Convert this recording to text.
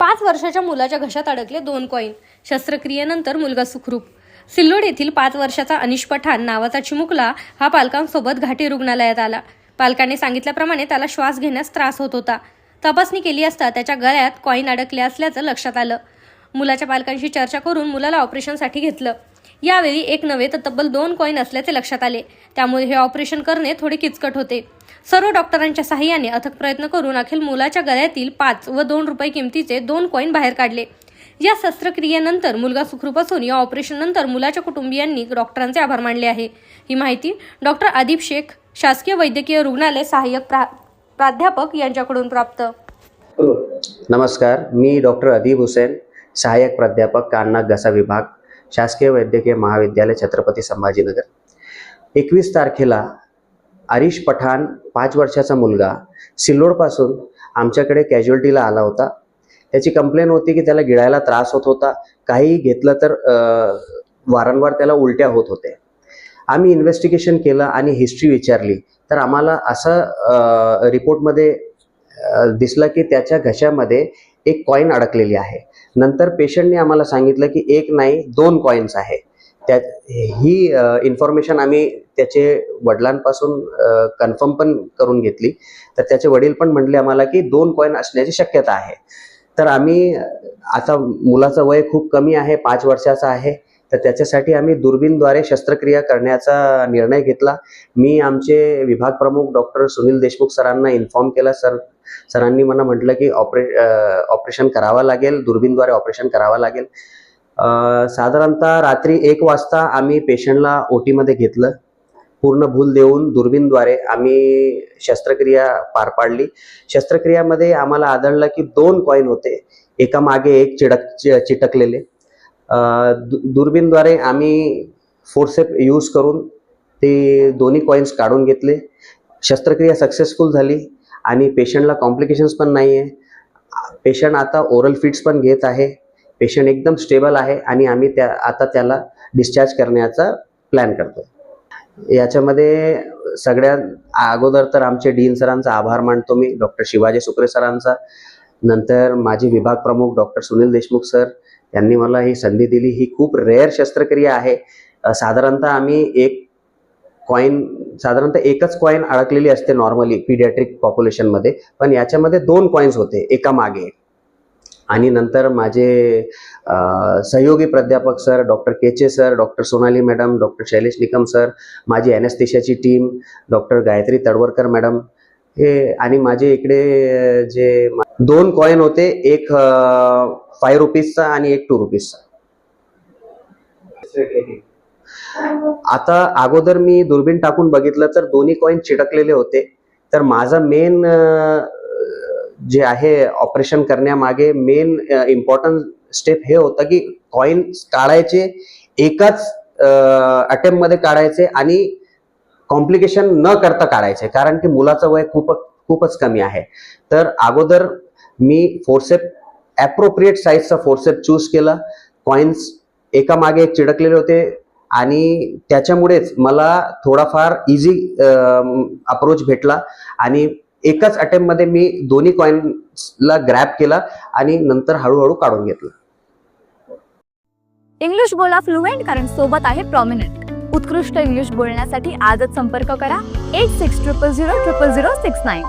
पाच वर्षाच्या मुलाच्या घशात अडकले दोन कॉईन शस्त्रक्रियेनंतर मुलगा सुखरूप. सिल्लोड येथील पाच वर्षाचा अनिश पठाण नावाचा चिमुकला हा पालकांसोबत घाटी रुग्णालयात आला. पालकांनी सांगितल्याप्रमाणे त्याला श्वास घेण्यास त्रास होत होता. तपासणी केली असता त्याच्या गळ्यात कॉईन अडकले असल्याचं लक्षात आलं. मुलाच्या पालकांशी चर्चा करून मुलाला ऑपरेशनसाठी घेतलं. यावेळी एक नव्हे तर तब्बल दोन कॉईन असल्याचे लक्षात आले. त्यामुळे हे ऑपरेशन करणे थोडे किचकट होते. सर्व डॉक्टरांच्या सहाय्याने अथक प्रयत्न करून अखेर मुलाच्या गळ्यातील पाच व दोन रुपये किमतीचे दोन कॉईन बाहेर काढले. या शस्त्रक्रियेनंतर मुलगा सुखरूप असून या ऑपरेशननंतर मुलाच्या कुटुंबियांनी डॉक्टरांचे आभार मानले आहे. ही माहिती डॉक्टर आदिब शेख शासकीय वैद्यकीय रुग्णालय सहाय्यक प्रा प्राध्यापक यांच्याकडून प्राप्त. नमस्कार मी डॉक्टर अदीब हुसेन सहाय्यक प्राध्यापक कान्ना घसा विभाग शासकीय वैद्यकीय महाविद्यालय छत्रपती संभाजीनगर. एकवीस तारखेला आरिश पठाण पाच वर्षाचा मुलगा सिल्लोडपासून आमच्याकडे कॅज्युअल्टीला आला होता. त्याची कंप्लेन होती की त्याला गिळायला त्रास होत होता. काही घेतलं तर वारंवार त्याला उलट्या होत होते आम्ही इन्व्हेस्टिगेशन केलं आणि हिस्ट्री विचारली. तर आम्हाला असं रिपोर्टमध्ये दिसलं की त्याच्या घशामध्ये एक कॉईन अडकलेली आहे. नंतर पेशंटने आम्हाला सांगितलं की एक नाही दोन कॉईन्स आहे. त्या ही इन्फॉर्मेशन आम्ही त्याचे वडिलांपासून कन्फर्म पण करून घेतली. तर त्याचे वडील पण म्हणले आम्हाला की दोन कॉईन असण्याची शक्यता आहे. तर आम्ही आता मुलाचं वय खूप कमी आहे पाच वर्षाचा आहे. तर त्याच्यासाठी आम्ही दुर्बीनद्वारे शस्त्रक्रिया करण्याचा निर्णय घेतला. मी आमचे विभाग प्रमुख डॉक्टर सुनील देशमुख सरांना इन्फॉर्म केला. सर सरांनी मला म्हटलं की ऑपरे ऑपरेशन करावं लागेल दुर्बीनद्वारे ऑपरेशन करावं लागेल. साधारणतः रात्री एक वाजता आम्ही पेशंटला ओटीमध्ये घेतलं. पूर्ण भूल देऊन दुर्बीनद्वारे आम्ही शस्त्रक्रिया पार पाडली. शस्त्रक्रियामध्ये आम्हाला आढळलं की दोन कॉईन होते. एका मागे एक चिडक चि- चिटकलेले. दुर्बीनद्वारे आम्ही फोर्सेप यूज करून ते दोन्ही कॉईन्स काढून घेतले. शस्त्रक्रिया सक्सेसफुल झाली आणि पेशंटला कॉम्प्लिकेशन्स पण नाही आहे पेशंट आता ओरल फिट्स पण घेत आहे. पेशंट एकदम स्टेबल आहे आणि आम्ही त्या आता त्याला डिस्चार्ज करण्याचा प्लॅन करतो याच्यामध्ये सगळ्यात अगोदर तर आमचे डीन सरांचा आभार मानतो मी डॉक्टर शिवाजी सुक्रे सरांचा. नंतर माझे विभाग प्रमुख डॉक्टर सुनील देशमुख सर त्यांनी मला ही संधी दिली. ही खूप रेअर शस्त्रक्रिया आहे. साधारणतः आम्ही एक कॉईन साधारणतः एकच कॉईन अडकलेली असते नॉर्मली पीडियाट्रिक पॉप्युलेशनमध्ये पण याच्यामध्ये दोन कॉईन्स होते एका मागे. आणि नंतर माझे सहयोगी प्राध्यापक sir doctor Keche sir doctor Sonali madam doctor Shailesh Nikam sir माझी ॲनेस्थेशियाची team doctor Gayatri Tadvarkar madam हे आणि माझे इकडे जे दोन कॉईन होते एक फाय रुपीजचा आणि एक टू रुपीजचा आता अगोदर मी दुर्बीण टाकून बघितलं तर दोन्ही कॉइन चिटकलेले होते. तर माझा मेन जे आहे ऑपरेशन करण्यामागे मेन इम्पॉर्टंट स्टेप हे होतं की कॉईन काढायचे एकाच अटेम्प्टमध्ये काढायचे आणि कॉम्प्लिकेशन न करता काढायचे. कारण की मुलाचं वय खूप खूपच कमी आहे. तर अगोदर मी फोरसेप ॲप्रोप्रिएट साईजचा फोरसेप चूज केला. कॉईन्स एका मागे एक चिडकलेले होते आणि त्याच्यामुळेच मला थोडाफार इझी अप्रोच भेटला आणि एकाच अटेम्प्टमध्ये मी दोन्ही कॉईन्सला ग्रॅप केला आणि नंतर हळूहळू काढून घेतलं. इंग्लिश बोला फ्लुएंट कारण सोबत आहे प्रॉमिनंट उत्कृष्ट इंग्लिश बोलण्यासाठी आजच संपर्क करा. Eight six triple zero triple zero six nine